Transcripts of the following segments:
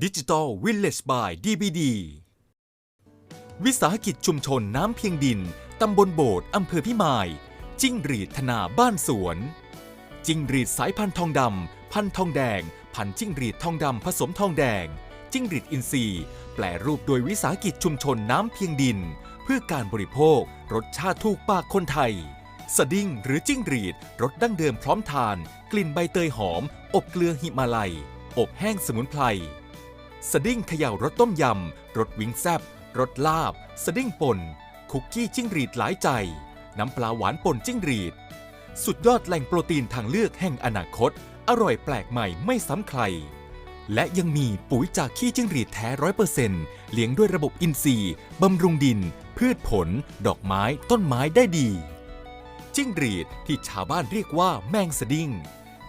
ดิจิ t a ลวิลเลจบาย DBD วิสาหกิจชุมชนน้ำเพียงดิน ตำบลโบดอำเภอพิมาย จิ้งหรีดธนาบ้านสวน จิ้งหรีดสายพันธุ์ทองดำ พันธุ์ทองแดง พันธุ์จิ้งหรีดทองดำผสมทองแดง จิ้งหรีดอินทรีย์ แปลรูปโดยวิสาหกิจชุมชนน้ำเพียงดิน เพื่อการบริโภค รสชาติถูกปากคนไทย สดิ้งหรือจิ้งหรีดรสดั้งเดิมพร้อมทาน กลิ่นใบเตยหอม อบเกลือหิมาลัย อบแห้งสมุนไพร สดิ้งเขย่ารสต้มยำรสวิงแซบรสลาบ สดิ้งป่น คุกกี้จิ้งหรีดหลายใจ น้ำปลาหวานป่นจิ้งหรีด สุดยอดแหล่งโปรตีนทางเลือกแห่งอนาคต อร่อยแปลกใหม่ไม่ซ้ำใคร และยังมีปุ๋ยจากขี้จิ้งหรีดแท้ร้อยเปอร์เซ็นต์เลี้ยงด้วยระบบอินทรีย์บำรุงดิน พืชผล ดอกไม้ต้นไม้ได้ดี จิ้งหรีดที่ชาวบ้านเรียกว่าแมงสดิ้ง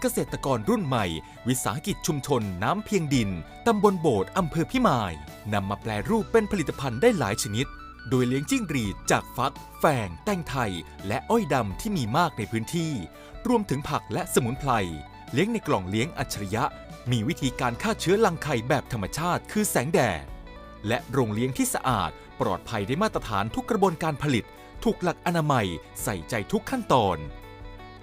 เกษตรกรรุ่นใหม่ วิสาหกิจชุมชนน้ำเพียงดิน ตำบลโบดอำเภอพิมายนำมาแปลรูปเป็นผลิตภัณฑ์ได้หลายชนิด โดยเลี้ยงจิ้งหรีดจากฟัก แฝงแตงไทย และอ้อยดำที่มีมากในพื้นที่ รวมถึงผักและสมุนไพรเลี้ยงในกล่องเลี้ยงอัจฉริยะ มีวิธีการฆ่าเชื้อรังไข่แบบธรรมชาติ คือแสงแดดและโรงเลี้ยงที่สะอาด ปลอดภัยได้มาตรฐานทุกกระบวนการผลิต ถูกหลักอนามัยใส่ใจทุกขั้นตอน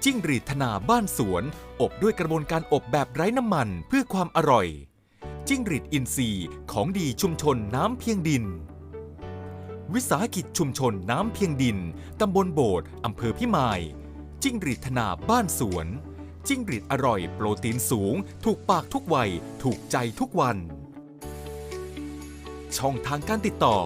จิ้งหรีดธนาบ้านสวน อบด้วยกระบวนการอบแบบไร้น้ำมันเพื่อความอร่อย จิ้งหรีดอินทรีย์ของดีชุมชนน้ำเพียงดิน วิสาหกิจชุมชนน้ำเพียงดิน ตำบลโบดอำเภอพิมาย จิ้งหรีดธนาบ้านสวน จิ้งหรีดอร่อย โปรตีนสูง ถูกปากทุกวัย ถูกใจทุกวัน ช่องทางการติดต่อ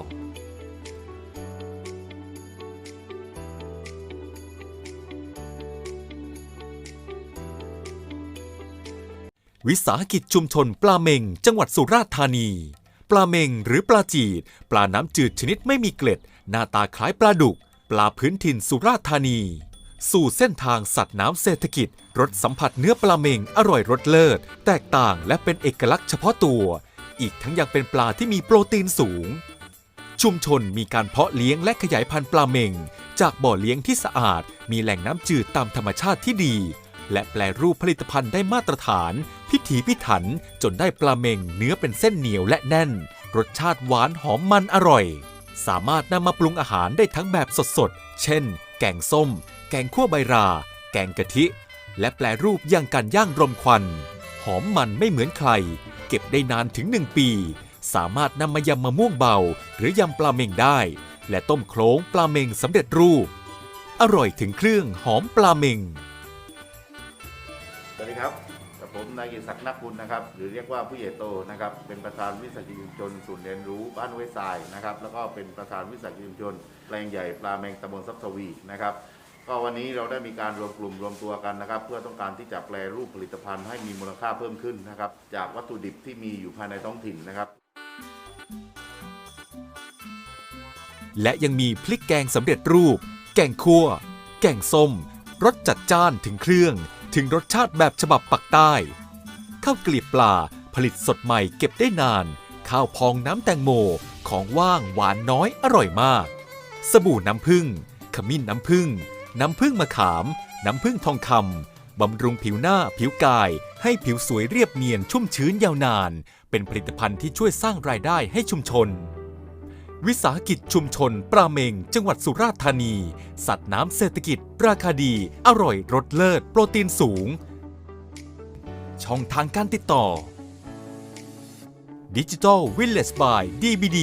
วิสาหกิจชุมชนปลาเมง จังหวัดสุราษฎร์ธานี ปลาเมงหรือปลาจีดปลาน้ำจืดชนิดไม่มีเกล็ด หน้าตาคล้ายปลาดุก ปลาพื้นถิ่นสุราษฎร์ธานี สู่เส้นทางสัตว์น้ำเศรษฐกิจรสสัมผัสเนื้อปลาเมงอร่อยรสเลิศ แตกต่างและเป็นเอกลักษณ์เฉพาะตัว อีกทั้งยังเป็นปลาที่มีโปรตีนสูง ชุมชนมีการเพาะเลี้ยงและขยายพันธุ์ปลาเมง จากบ่อเลี้ยงที่สะอาด มีแหล่งน้ำจืดตามธรรมชาติที่ดี และแปลรูปผลิตภัณฑ์ได้มาตรฐาน พิถีพิถันจนได้ปลาเมงเนื้อเป็นเส้นเหนียวและแน่น รสชาติหวานหอมมันอร่อย สามารถนำมาปรุงอาหารได้ทั้งแบบสดๆ เช่น แกงส้ม แกงคั่วใบรา แกงกะทิ และแปลรูปย่างการย่างรมควัน หอมมันไม่เหมือนใคร เก็บได้นานถึง1ปี สามารถนำมายำมะม่วงเบา หรือยำปลาเมงได้ และต้มโคลงปลาเมงสำเร็จรูป อร่อยถึงเครื่องหอมปลาเมง สวัสดีครับกับผมนายกิศักดิ์นักบุญนะครับ หรือเรียกว่าผู้ใหญ่โตนะครับ เป็นประธานวิสาหกิจชุมชนศูนย์เรียนรู้บ้านห้วยทรายนะครับ แล้วก็เป็นประธานวิสาหกิจชุมชนแปลงใหญ่ปลาแมงตำบลซับทวีนะครับ ก็วันนี้เราได้มีการรวมกลุ่มรวมตัวกันนะครับ เพื่อต้องการที่จะแปลรูปผลิตภัณฑ์ให้มีมูลค่าเพิ่มขึ้นนะครับ จากวัตถุดิบที่มีอยู่ภายในท้องถิ่นนะครับ และยังมีพริกแกงสำเร็จรูป แกงคั่ว แกงส้มรสจัดจ้านถึงเครื่อง ถึงรสชาติแบบฉบับปักใต้ ข้าวเกลียบปลาผลิตสดใหม่เก็บได้นาน ข้าวพองน้ำแตงโมของว่างหวานน้อยอร่อยมาก สบู่น้ำผึ้งขมิ้นน้ำผึ้งน้ำผึ้งมะขาม น้ำผึ้งทองคำบำรุงผิวหน้าผิวกาย ให้ผิวสวยเรียบเนียนชุ่มชื้นยาวนาน เป็นผลิตภัณฑ์ที่ช่วยสร้างรายได้ให้ชุมชน วิสาหกิจชุมชนปลาเมง จังหวัดสุราษฎร์ธานี สัตว์น้ำเศรษฐกิจ ราคาดี อร่อยรสเลิศ โปรตีนสูง ช่องทางการติดต่อ Digital Village by DBD